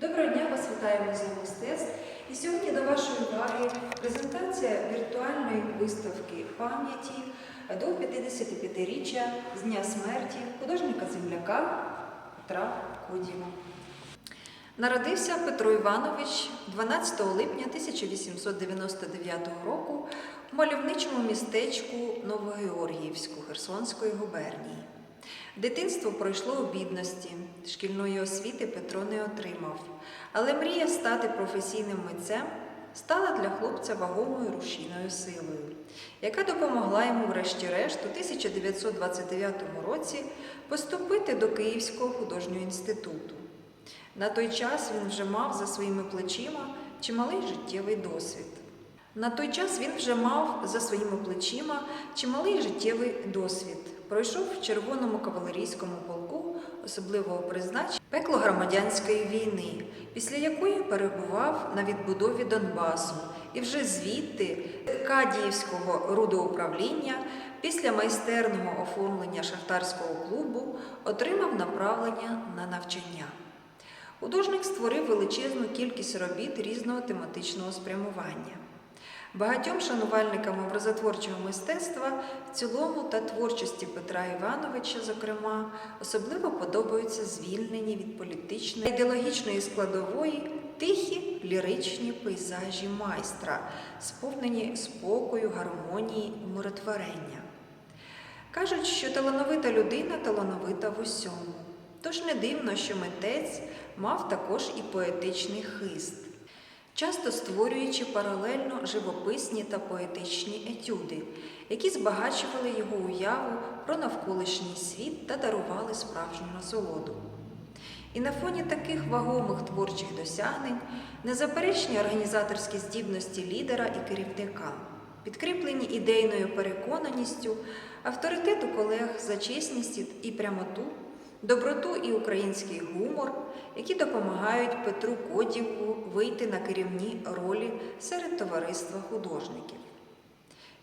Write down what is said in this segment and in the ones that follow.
Доброго дня, вас вітає музей мистецтв. І сьогодні до вашої уваги презентація віртуальної виставки пам'яті до 55-річчя з дня смерті художника-земляка Петра Кодіва. Народився Петро Іванович 12 липня 1899 року в мальовничому містечку Новогеоргіївську Херсонської губернії. Дитинство пройшло у бідності, шкільної освіти Петро не отримав, але мрія стати професійним митцем стала для хлопця вагомою рушійною силою, яка допомогла йому, врешті-решт, у 1929 році поступити до Київського художнього інституту. На той час він вже мав за своїми плечима чималий життєвий досвід. На той час він вже мав за своїми плечима чималий життєвий досвід. Пройшов в Червоному кавалерійському полку особливого призначення пекло громадянської війни, після якої перебував на відбудові Донбасу, і вже звідти Кадіївського рудоуправління після майстерного оформлення шахтарського клубу отримав направлення на навчання. Художник створив величезну кількість робіт різного тематичного спрямування. Багатьом шанувальникам образотворчого мистецтва в цілому та творчості Петра Івановича, зокрема, особливо подобаються звільнені від політичної ідеологічної складової тихі ліричні пейзажі майстра, сповнені спокою, гармонії, умиротворення. Кажуть, що талановита людина талановита в усьому. Тож не дивно, що митець мав також і поетичний хист, часто створюючи паралельно живописні та поетичні етюди, які збагачували його уяву про навколишній світ та дарували справжню насолоду. І на фоні таких вагомих творчих досягнень незаперечні організаторські здібності лідера і керівника, підкріплені ідейною переконаністю, авторитету колег за чесність і прямоту, доброту і український гумор, які допомагають Петру Кодіву вийти на керівні ролі серед товариства художників.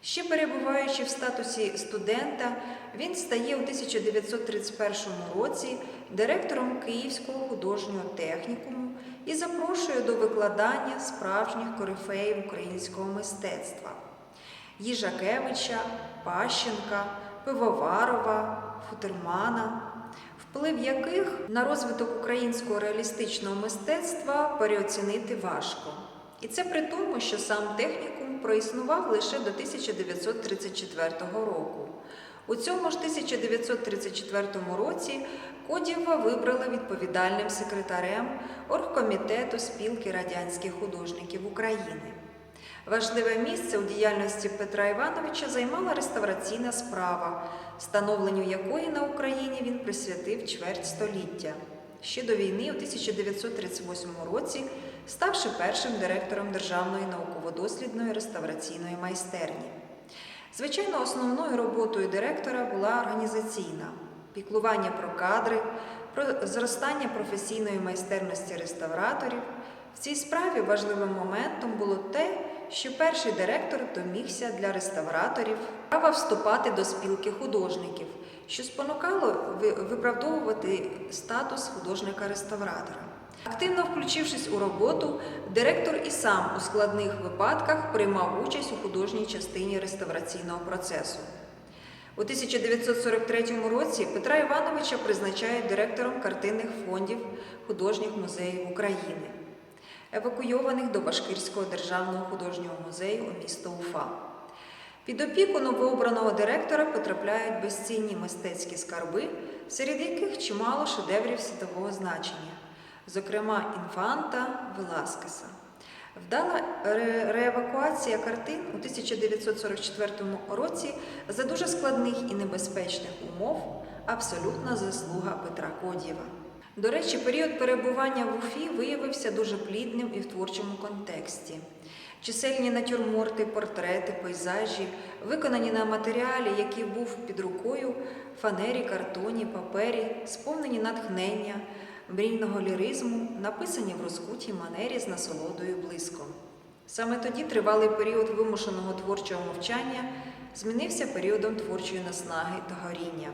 Ще перебуваючи в статусі студента, він стає у 1931 році директором Київського художнього технікуму і запрошує до викладання справжніх корифеїв українського мистецтва Їжакевича, Пащенка, Пивоварова, Футермана, вплив яких на розвиток українського реалістичного мистецтва переоцінити важко. І це при тому, що сам технікум проіснував лише до 1934 року. У цьому ж 1934 році Кодєва вибрали відповідальним секретарем оргкомітету спілки радянських художників України. Важливе місце у діяльності Петра Івановича займала реставраційна справа, становленню якої на Україні він присвятив чверть століття. Ще до війни, у 1938 році, ставши першим директором Державної науково-дослідної реставраційної майстерні. Звичайно, основною роботою директора була організаційна піклування про кадри, про зростання професійної майстерності реставраторів. В цій справі важливим моментом було те, що перший директор домігся для реставраторів права вступати до спілки художників, що спонукало виправдовувати статус художника-реставратора. Активно включившись у роботу, директор і сам у складних випадках приймав участь у художній частині реставраційного процесу. У 1943 році Петра Івановича призначають директором картинних фондів художніх музеїв України, евакуйованих до Башкирського державного художнього музею у місто Уфа. Під опіку новообраного директора потрапляють безцінні мистецькі скарби, серед яких чимало шедеврів світового значення, зокрема інфанта Веласкеса. Вдала ре- реевакуація картин у 1944 році за дуже складних і небезпечних умов абсолютна заслуга Петра Кодєва. До речі, період перебування в Уфі виявився дуже плідним і в творчому контексті. Чисельні натюрморти, портрети, пейзажі, виконані на матеріалі, який був під рукою, фанері, картоні, папері, сповнені натхнення, мрійного ліризму, написані в розкутій манері з насолодою блиском. Саме тоді тривалий період вимушеного творчого мовчання змінився періодом творчої наснаги та горіння.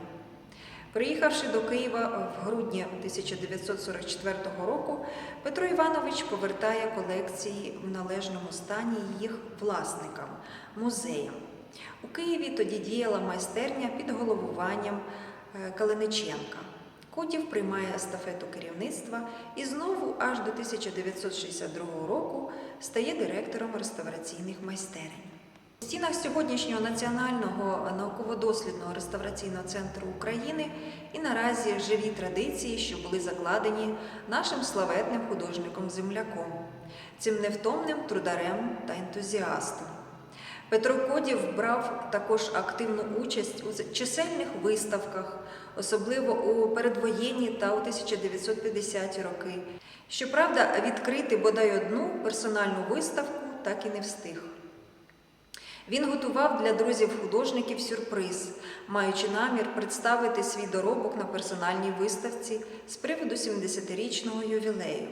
Приїхавши до Києва в грудні 1944 року, Петро Іванович повертає колекції в належному стані їх власникам музеям. У Києві тоді діяла майстерня під головуванням е, Калиниченка. Кодів приймає естафету керівництва і знову аж до 1962 року стає директором реставраційних майстерень. У стінах сьогоднішнього Національного науково-дослідного реставраційного центру України і наразі живі традиції, що були закладені нашим славетним художником-земляком, цим невтомним трударем та ентузіастом. Петро Кодів брав також активну участь у чисельних виставках, особливо у передвоєнні та у 1950-ті роки. Щоправда, відкрити бодай одну персональну виставку так і не встиг. Він готував для друзів-художників сюрприз, маючи намір представити свій доробок на персональній виставці з приводу 70-річного ювілею.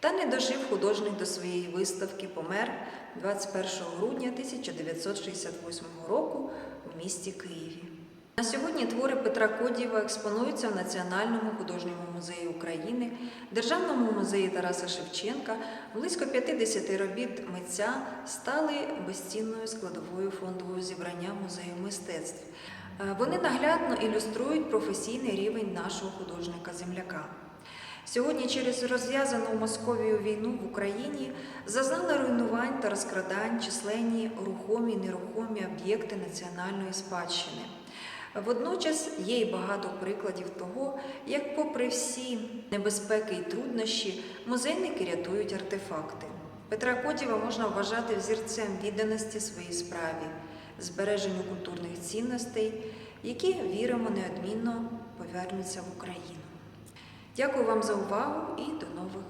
Та не дожив художник до своєї виставки, помер 21 грудня 1968 року в місті Києві. На сьогодні твори Петра Кодієва експонуються в Національному художньому музеї України, Державному музеї Тараса Шевченка. Близько 50 робіт митця стали безцінною складовою фондового зібрання музею мистецтв. Е, Вони наглядно ілюструють професійний рівень нашого художника-земляка. Сьогодні через розв'язану Московію війну в Україні зазнали руйнувань та розкрадань численні рухомі й нерухомі об'єкти національної спадщини. Водночас є й багато прикладів того, як, попри всі небезпеки і труднощі, музейники рятують артефакти. Петра Кодєва можна вважати взірцем відданості своїй справі, збереженню культурних цінностей, які віримо неодмінно повернуться в Україну. Дякую вам за увагу і до нових